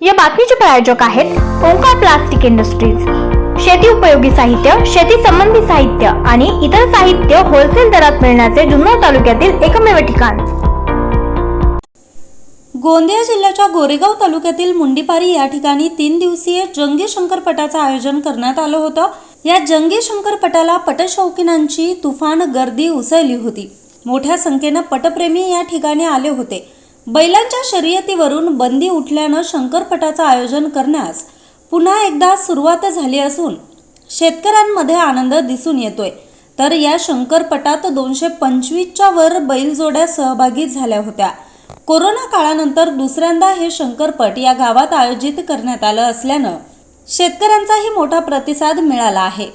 या बातमीचे प्रायोजक आहेत ओंकार प्लास्टिक इंडस्ट्रीज. शेती उपयोगी साहित्य शेती संबंधी साहित्य आणि इतर साहित्य होलसेल दरात मिळण्याचे जुन्नर तालुक्यातील एकमेव ठिकाण. गोंदिया जिल्ह्याच्या गोरेगाव तालुक्यातील मुंडीपारी या ठिकाणी तीन दिवसीय जंगी शंकरपटाचं आयोजन करण्यात आलं होतं. या जंगी शंकरपटाला पटशौकीनांची तुफान गर्दी उसळली होती. मोठ्या संख्येनं पटप्रेमी या ठिकाणी आले होते. बैलांच्या शर्यतीवरून बंदी उठल्यानं शंकरपटाचं आयोजन करण्यास पुन्हा एकदा सुरुवात झाली असून शेतकऱ्यांमध्ये आनंद दिसून येतोय. तर या शंकरपटात दोनशे पंचवीसच्या वर बैलजोड्या सहभागी झाल्या होत्या. कोरोना काळानंतर दुसऱ्यांदा हे शंकरपट या गावात आयोजित करण्यात आलं असल्यानं शेतकऱ्यांचाही मोठा प्रतिसाद मिळाला आहे.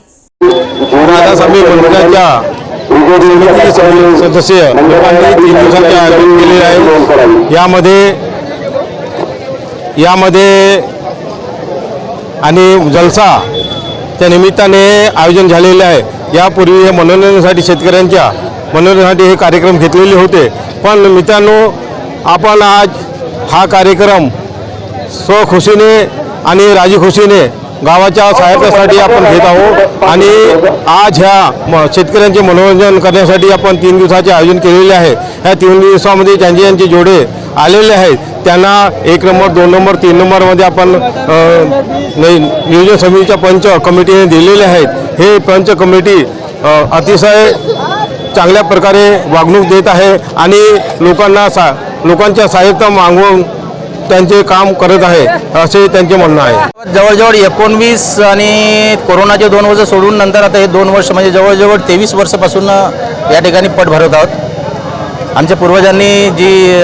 सदस्य- लोकांनी तीन दिवसांचे आयोजन केलेले आहे यामध्ये यामध्ये आणि जलसा त्या निमित्ताने आयोजन झालेले आहे. यापूर्वी हे मनोरंजनासाठी शेतकऱ्यांच्या मनोरंजनासाठी हे कार्यक्रम घेतलेले होते. पण मित्रांनो आपण आज हा कार्यक्रम स्वखुशीने आणि राजीखुशीने गावाच्या सहाय्यतेसाठी आपण घेत आहोत. आणि आज ह्या म शेतकऱ्यांचे मनोरंजन करण्यासाठी आपण तीन दिवसाचे आयोजन केलेले आहे. ह्या तीन दिवसामध्ये ज्यांचे ज्यांचे जोडे आलेले आहेत त्यांना एक नंबर दोन नंबर तीन नंबरमध्ये आपण नियोजन समितीच्या पंच कमिटीने दिलेले आहेत. हे पंच कमिटी अतिशय चांगल्या प्रकारे वागणूक देत आहे आणि लोकांना सा लोकांच्या सहाय्यता मागवून त्यांचे काम करत आहे असे त्यांचे म्हणणं आहे. जवळजवळ एकोणवीस आणि कोरोनाचे दोन वर्ष सोडून नंतर आता हे दोन वर्ष म्हणजे जवळजवळ तेवीस वर्षापासून या ठिकाणी पट भरवत आहोत. आमच्या पूर्वजांनी जी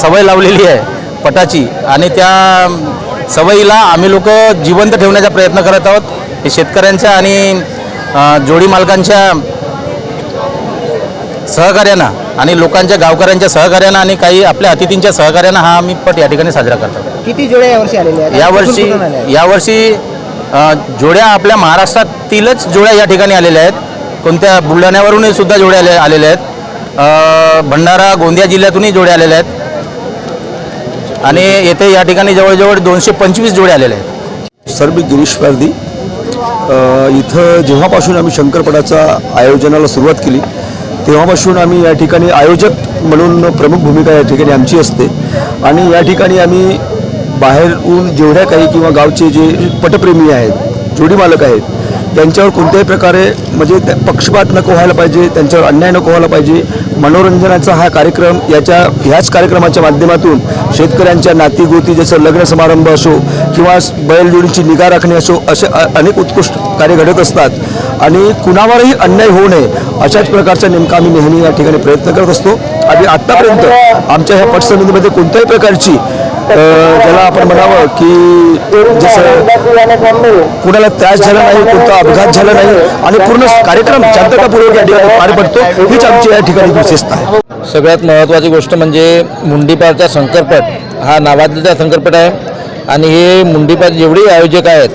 सवय लावलेली आहे पटाची आणि त्या सवयीला आम्ही लोक जिवंत ठेवण्याचा प्रयत्न करत आहोत. हे शेतकऱ्यांच्या आणि जोडी मालकांच्या सहकार्यानं आणि लोकांच्या गावकऱ्यांच्या सहकार्यानं आणि काही आपल्या अतिथींच्या सहकार्यानं हा आम्ही पट या ठिकाणी साजरा करतो. किती जोड्या यावर्षी आलेल्या आहेत? यावर्षी कुठून कुठून आल्या? आहेत? यावर्षी अ, जोड्या आपल्या महाराष्ट्रातीलच जोड्या या ठिकाणी आलेल्या आहेत. कोणत्या बुलढाण्यावरूनही सुद्धा जोड्या आले आलेल्या आहेत. अ, भंडारा गोंदिया जिल्ह्यातूनही जोड्या आलेल्या आहेत. आणि येथे या ठिकाणी जवळजवळ दोनशे पंचवीस जोड्या आलेल्या आहेत. सर मी गिरीश अ, इथं जेव्हापासून आम्ही शंकरपटाचा आयोजनाला सुरुवात केली तेव्हापासून आम्ही या ठिकाणी आयोजक म्हणून प्रमुख भूमिका या ठिकाणी आमची असते. आणि या ठिकाणी आम्ही बाहेरून जेवढ्या काही किंवा गावचे जे पटप्रेमी आहेत जोडी मालक आहेत त्यांच्यावर कोणत्याही प्रकारे म्हणजे त्या- पक्षपात नको व्हायला पाहिजे त्यांच्यावर अन्याय नको व्हायला पाहिजे. मनोरंजनाचा हा कार्यक्रम याच्या ह्याच कार्यक्रमाच्या माध्यमातून शेतकऱ्यांच्या नातीगोती जसं लग्न समारंभ असो किंवा स- बैलजोडीची निगा राखणे असो असे अनेक उत्कृष्ट कार्य घडत असतात. आणि कुणावरही अन्याय होऊ नये अशाच प्रकारचा नेमका आम्ही नेहमी या ठिकाणी प्रयत्न करत असतो. आणि आत्तापर्यंत आमच्या ह्या पटसमितीमध्ये कोणत्याही प्रकारची ज्याला आपण म्हणावं की जसं कुणाला त्रास झाला नाही कोणता अपघात झाला नाही आणि पूर्ण कार्यक्रम शांततापूर्वक या ठिकाणी पार पडतो हीच आमची या ठिकाणी विशेषता आहे. सगळ्यात महत्त्वाची गोष्ट म्हणजे मुंडीपारचा शंकरपट हा नावाजलेला शंकरपट आहे. आणि हे मुंडीपार जेवढे आयोजक आहेत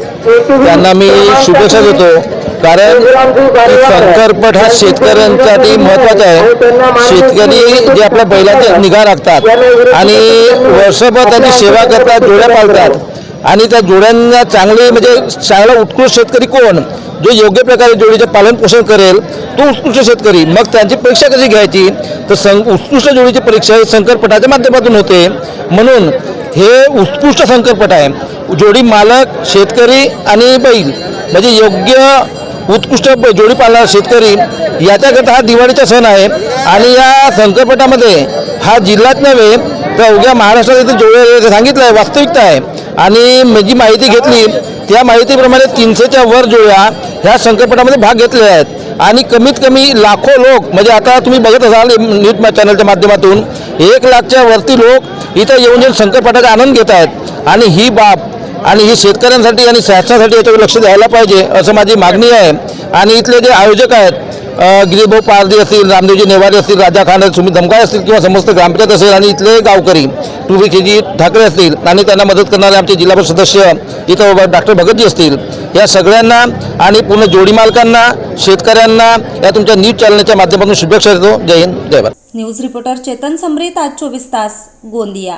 त्यांना मी शुभेच्छा देतो कारण संकरपट हा शेतकऱ्यांसाठी महत्त्वाचा आहे. शेतकरी जे आपल्या बैलाचा निगा राखतात आणि वर्षभर त्यांची सेवा करतात जोड्या पाळतात. आणि त्या जोड्यांना चांगले म्हणजे चांगला उत्कृष्ट शेतकरी कोण? जो योग्य प्रकारे जोडीचे पालन पोषण करेल तो उत्कृष्ट शेतकरी. मग त्यांची परीक्षा कशी घ्यायची? तर सं उत्कृष्ट जोडीची परीक्षा ही शंकरपटाच्या माध्यमातून होते. म्हणून हे उत्कृष्ट संकल्पट आहे. जोडी मालक शेतकरी आणि बैल. म्हणजे योग्य उत्कृष्ट जोडी पाळणारा शेतकरी याच्याकरता हा दिवाळीचा सण आहे. आणि या संकटपटामध्ये हा जिल्ह्यात नव्हे तर अवघ्या महाराष्ट्रात येथे जोडे सांगितलं आहे वास्तविकता आहे. आणि मी जी माहिती घेतली त्या माहितीप्रमाणे तीनशेच्या वर जोड्या ह्या संकटपटामध्ये भाग घेतलेल्या आहेत. आणि कमीत कमी लाखो लोक म्हणजे आता तुम्ही बघत असाल न्यूज चॅनलच्या माध्यमातून एक लाखच्या वरती लोक इथं येऊन येऊन संकटपटाचा आनंद घेत आहेत. आणि ही बाब आणि ही शेतकऱ्यांसाठी आणि शासनासाठी याच्यावर लक्ष द्यायला पाहिजे असं माझी मागणी आहे. आणि इथले जे आयोजक आहेत गिरीभाऊ पारदी असतील रामदेवजी नेवारे असतील राजा खान सुमित धमकाळ असतील किंवा समस्त ग्रामपंचायत असेल आणि इथले गावकरी टुबी खेजी ठाकरे असतील आणि त्यांना मदत करणारे आमचे जिल्हा परिषद सदस्य इथं डॉक्टर भगतजी असतील या सगळ्यांना आणि पूर्ण जोडी मालकांना शेतकऱ्यांना या तुमच्या न्यूज चॅनलच्या माध्यमातून शुभेच्छा देतो. जय हिंद जय भारत. न्यूज रिपोर्टर चेतन समरीत आज चोवीस तास गोंदिया.